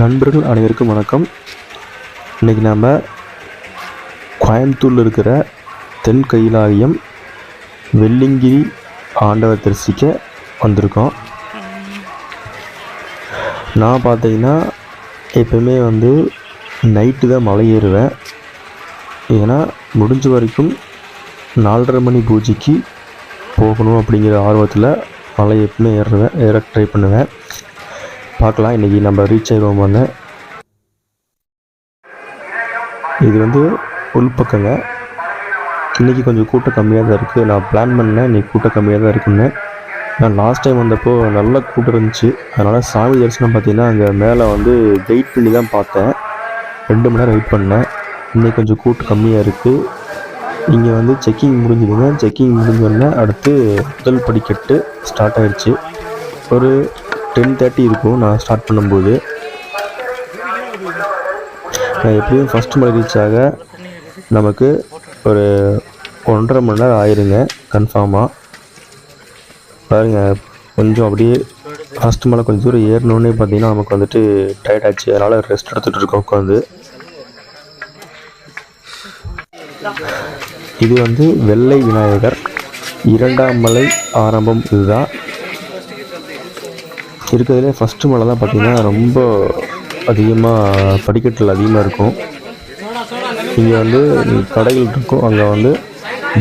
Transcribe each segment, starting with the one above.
நண்பர்கள் அனைவருக்கும் வணக்கம். இன்றைக்கி நாம் கோயம்புத்தூரில் இருக்கிற தென் கைலாயம் வெள்ளிங்கிரி ஆண்டவர் தரிசிக்க வந்திருக்கோம். நான் பார்த்தீங்கன்னா எப்பவுமே வந்து நைட்டு தான் மலை ஏறுவேன். ஏன்னா முடிஞ்ச வரைக்கும் நாலரை மணி பூஜைக்கு போகணும் அப்படிங்கிற ஆர்வத்தில் மலை எப்பவுமே ஏறுவேன் ஏற ட்ரை பண்ணுவேன். பார்க்கலாம். இன்றைக்கி நம்ம ரீச் ஆகிடுவோமான்னு இது வந்து உள்பக்கங்க இன்றைக்கி கொஞ்சம் கூட்டம் கம்மியாக தான் இருக்குது நான் பிளான் பண்ணேன். இன்றைக்கி கூட்டம் கம்மியாக தான் இருக்குன்னு நான் லாஸ்ட் டைம் வந்தப்போ நல்ல கூட்டம் இருந்துச்சு. அதனால் சாமி தரிசனம் பார்த்தீங்கன்னா அங்கே மேலே வந்து வெயிட் பண்ணி தான் பார்த்தேன். ரெண்டு மணி நேரம் வெயிட் பண்ணேன். இன்றைக்கி கொஞ்சம் கூட்டம் கம்மியாக இருக்குது இங்கே வந்து செக்கிங் முடிஞ்சதுங்க. செக்கிங் முடிஞ்சோடனே அடுத்து முதல் படிக்கட்டு ஸ்டார்ட் ஆயிடுச்சு ஒரு டென் தேர்ட்டி இருக்கும். நான் ஸ்டார்ட் பண்ணும்போது. நான் எப்படியும் ஃபஸ்ட் மலை ரீச் ஆக நமக்கு ஒரு ஒன்றரை மணி நேரம் ஆயிருங்க. கன்ஃபார்மாக பாருங்கள் கொஞ்சம் அப்படியே ஃபஸ்ட் மலை கொஞ்சம் தூரம் ஏறினோடனே பார்த்தீங்கன்னா நமக்கு வந்துட்டு டயர்ட் ஆச்சு. அதனால் ரெஸ்ட் எடுத்துகிட்டு இருக்கோம் உட்காந்து இது வந்து வெள்ளை விநாயகர். இரண்டாம் மலை ஆரம்பம் இதுதான். இருக்கிறதுலே ஃபஸ்ட்டு மலை தான் பார்த்திங்கன்னா ரொம்ப அதிகமாக படிக்கட்டில் அதிகமாக இருக்கும். இங்கே வந்து கடைகள் இருக்கும். அங்கே வந்து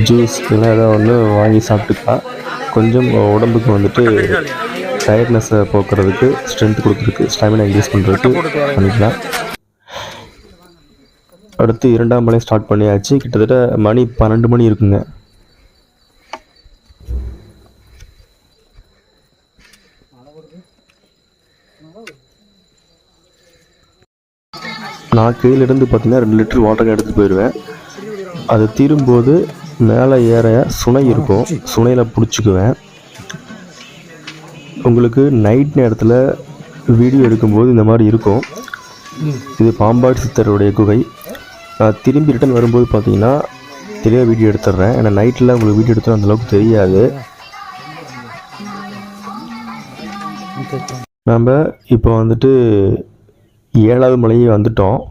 ஜூஸ் இல்லைன்னா ஏதோ ஒன்று வாங்கி சாப்பிட்டுக்கலாம். கொஞ்சம் உடம்புக்கு வந்துட்டு டயர்ட்னஸை போக்குறதுக்கு ஸ்ட்ரென்த் கொடுக்குறதுக்கு ஸ்டாமினா இன்க்ரீஸ் பண்ணுறதுக்கு பண்ணிக்கலாம். அடுத்து இரண்டாம் மலை ஸ்டார்ட் பண்ணியாச்சு. கிட்டத்தட்ட மணி பன்னெண்டு மணி இருக்குங்க. நான் கீழிருந்து பார்த்தீங்கன்னா ரெண்டு லிட்டர் வாட்டர் எடுத்துகிட்டு போயிடுவேன். அது தீரும்போது மேலே ஏற சுனை இருக்கும். சுனையில் பிடிச்சிக்குவேன். உங்களுக்கு நைட் நேரத்தில் வீடியோ எடுக்கும்போது இந்த மாதிரி இருக்கும். இது பாம்பாடு சித்தருடைய குகை. நான் திரும்பி ரிட்டன் வரும்போது பார்த்தீங்கன்னா தெளிவாக வீடியோ எடுத்துடுறேன். ஏன்னா நைட்டில் உங்களுக்கு வீடியோ எடுத்தா அந்தளவுக்கு தெரியாது. நம்ம இப்போ வந்துட்டு ஏழாவது மலையே வந்துட்டோம்.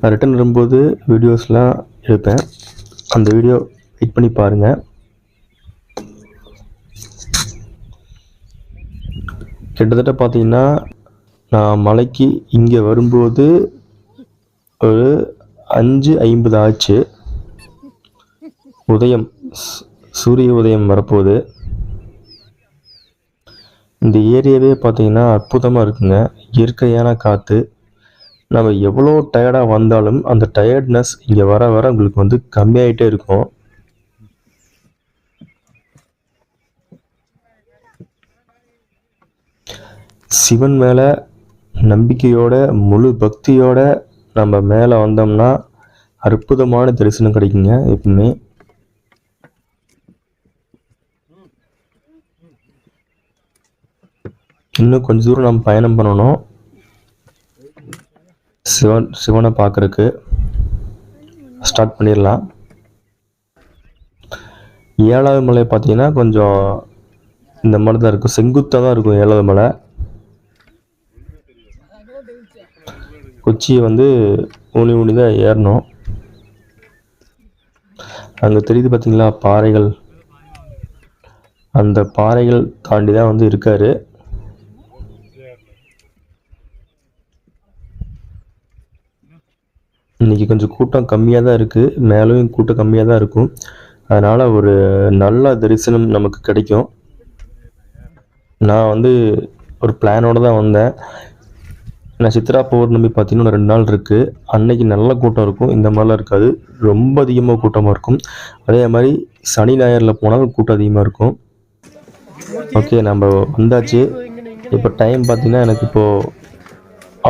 நான் ரிட்டன் வரும்போது வீடியோஸ்லாம் எடுப்பேன். அந்த வீடியோ வெயிட் பண்ணி பாருங்கள் கிட்டத்தட்ட பார்த்தீங்கன்னா நான் மலைக்கு இங்கே வரும்போது ஒரு அஞ்சு ஐம்பது ஆச்சு. உதயம் சு- சூரிய உதயம் வரப்போகுது. இந்த ஏரியாவே பார்த்தீங்கன்னா அற்புதமாக இருக்குங்க. இயற்கையான காற்று நம்ம எவ்வளோ டயர்டாக வந்தாலும் அந்த டயர்ட்னஸ் இங்கே வர வர உங்களுக்கு வந்து கம்மியாயிட்டே இருக்கும். சிவன் மேலே நம்பிக்கையோட முழு பக்தியோட நம்ம மேலே வந்தோம்னா அற்புதமான தரிசனம் கிடைக்குங்க எப்பவுமே. இன்னும் கொஞ்ச தூரம் நம்ம பயணம் பண்ணணும். சிவன் சிவனை பார்க்கறக்கு ஸ்டார்ட் பண்ணிடலாம். ஏழாவது மலை பார்த்தீங்கன்னா கொஞ்சம் இந்த மாதிரி தான் இருக்கும். செங்குத்தாக தான் இருக்கும் ஏழாவது மலை. கொச்சியை வந்து ஊனி ஊனி தான் ஏறணும். அங்கே தெரியுது பார்த்தீங்களா? பாறைகள். அந்த பாறைகள் தாண்டி தான் வந்து இருக்காரு. இன்னைக்கு கொஞ்சம் கூட்டம் கம்மியாக தான் இருக்குது மேலேயும் கூட்டம் கம்மியாக தான் இருக்கும். அதனால் ஒரு நல்ல தரிசனம் நமக்கு கிடைக்கும். நான் வந்து ஒரு பிளானோடு தான் வந்தேன். நான் சித்ரா பௌர்ணமி பார்த்தீங்கன்னா ரெண்டு நாள் இருக்குது அன்னைக்கு நல்ல கூட்டம் இருக்கும். இந்த மாதிரிலாம் இருக்காது. ரொம்ப அதிகமாக கூட்டமாக இருக்கும். அதே மாதிரி சனி ஞாயிறில் போனால் கூட்டம் அதிகமாக இருக்கும். ஓகே நம்ம வந்தாச்சு. இப்போ டைம் பார்த்தீங்கன்னா எனக்கு இப்போது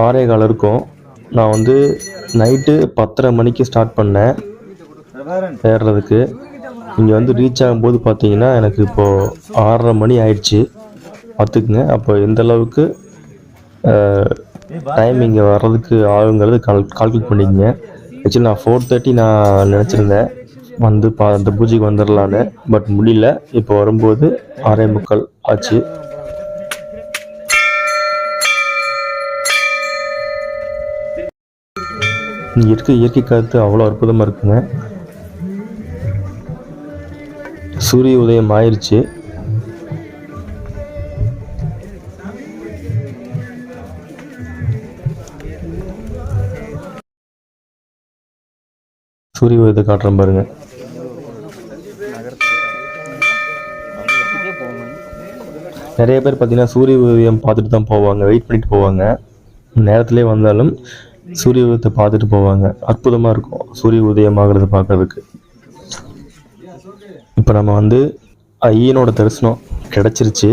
ஆறே காலம் இருக்கும். நான் வந்து நைட்டு பத்தரை மணிக்கு ஸ்டார்ட் பண்ணேன். ஏறுறதுக்கு. இங்கே வந்து ரீச் ஆகும்போது பார்த்தீங்கன்னா எனக்கு இப்போது ஆறரை மணி ஆயிடுச்சு. பார்த்துக்குங்க அப்போ எந்த அளவுக்கு டைம் இங்கே வர்றதுக்கு ஆகுங்கிறது கால் கால்குலேட் பண்ணிக்கங்க. ஆக்சுவலி நான் ஃபோர் தேர்ட்டி நான் நினச்சிருந்தேன். வந்து பா அந்த பூஜைக்கு வந்துடலான்னு பட் முடியல. இப்போ வரும்போது ஆறே முக்கால் ஆச்சு. இங்கே இருக்க இயற்கை காற்று அவ்வளோ அற்புதமாக இருக்குங்க. சூரிய உதயம் ஆயிடுச்சு சூரிய உதயத்தை காட்டுறேன் பாருங்க. நிறைய பேர் பார்த்தீங்கன்னா சூரிய உதயம் பார்த்துட்டு தான் போவாங்க வெயிட் பண்ணிட்டு போவாங்க. நேரத்துலேயே வந்தாலும் சூரிய உதயத்தை பார்த்துட்டு போவாங்க. அற்புதமாக இருக்கும். சூரிய உதயம் பார்க்கறதுக்கு. இப்போ நம்ம வந்து ஐயனோட தரிசனம் கிடச்சிருச்சு.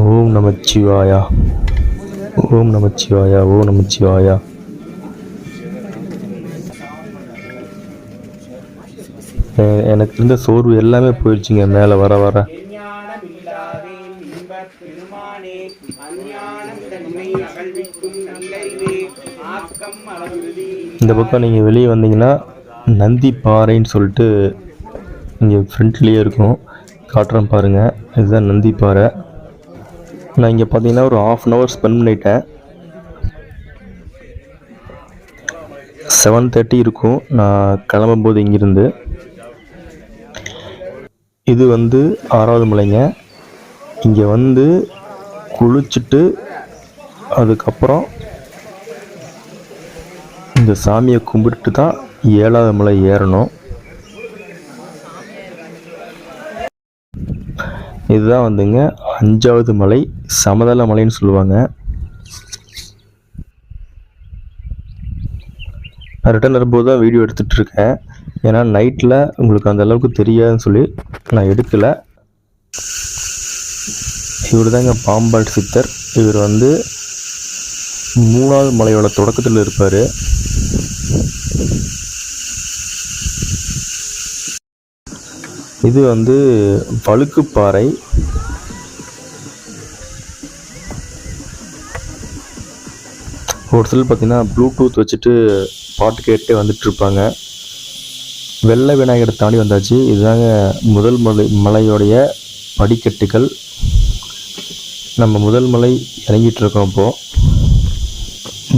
ஓம் நமச்சிவாயா ஓம் நமச்சிவாயா ஓம் நமச்சிவாயா எனக்கு இருந்த சோர்வு எல்லாமே போயிடுச்சுங்க. மேலே வர வர. இந்த பக்கம் நீங்கள் வெளியே வந்தீங்கன்னா நந்தி பாறைன்னு சொல்லிட்டு இங்கே ஃப்ரண்ட்லேயே இருக்கும். காட்டுறேன் பாருங்கள் இதுதான் நந்தி பாறை. நான் இங்கே பார்த்தீங்கன்னா ஒரு ஆஃப் அன் ஹவர் ஸ்பெண்ட் பண்ணிட்டேன். செவன் தேர்ட்டி இருக்கும். நான் கிளம்பும்போது இங்கிருந்து. இது வந்து ஆறாவது மலைங்க. இங்கே வந்து குளிச்சுட்டு அதுக்கப்புறம் இந்த சாமியை கும்பிட்டு தான் ஏழாவது மலை ஏறணும். இதுதான் வந்துங்க அஞ்சாவது மலை சமதள மலைன்னு சொல்லுவாங்க. நான் ரிட்டர்ன் வரும்போது தான் வீடியோ எடுத்துகிட்டு இருக்கேன். ஏன்னா நைட்டில் உங்களுக்கு அந்த அளவுக்கு தெரியாதுன்னு சொல்லி நான் எடுக்கலை. இவர் தாங்க பாம்பாட் சித்தர். இவர் வந்து மூணாவது மலையோட தொடக்கத்தில் இருப்பார். இது வந்து பழுக்குப்பாறை ஒரு சில பார்த்தீங்கன்னா ப்ளூடூத் வச்சுட்டு பாட்டு கேட்டே வந்துட்டு இருப்பாங்க வெள்ளை விநாயகரை தாண்டி வந்தாச்சு. இதுதாங்க முதல் மலை மலையோடைய படிக்கட்டுகள். நம்ம முதல் மலை இறங்கிட்டு இருக்கோம் இப்போது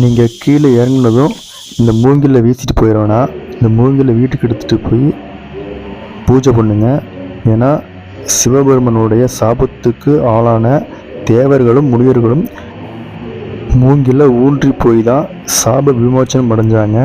நீங்கள் கீழே இறங்குனதும் இந்த மூங்கிலில் வீசிட்டு போயிடுவோன்னா இந்த மூங்கில வீட்டுக்கு எடுத்துகிட்டு போய் பூஜை பண்ணுங்க. ஏன்னா சிவபெருமனுடைய சாபத்துக்கு ஆளான தேவர்களும் முனிவர்களும் மூங்கில ஊன்றி போய் தான் சாப விமோச்சனம் அடைஞ்சாங்க.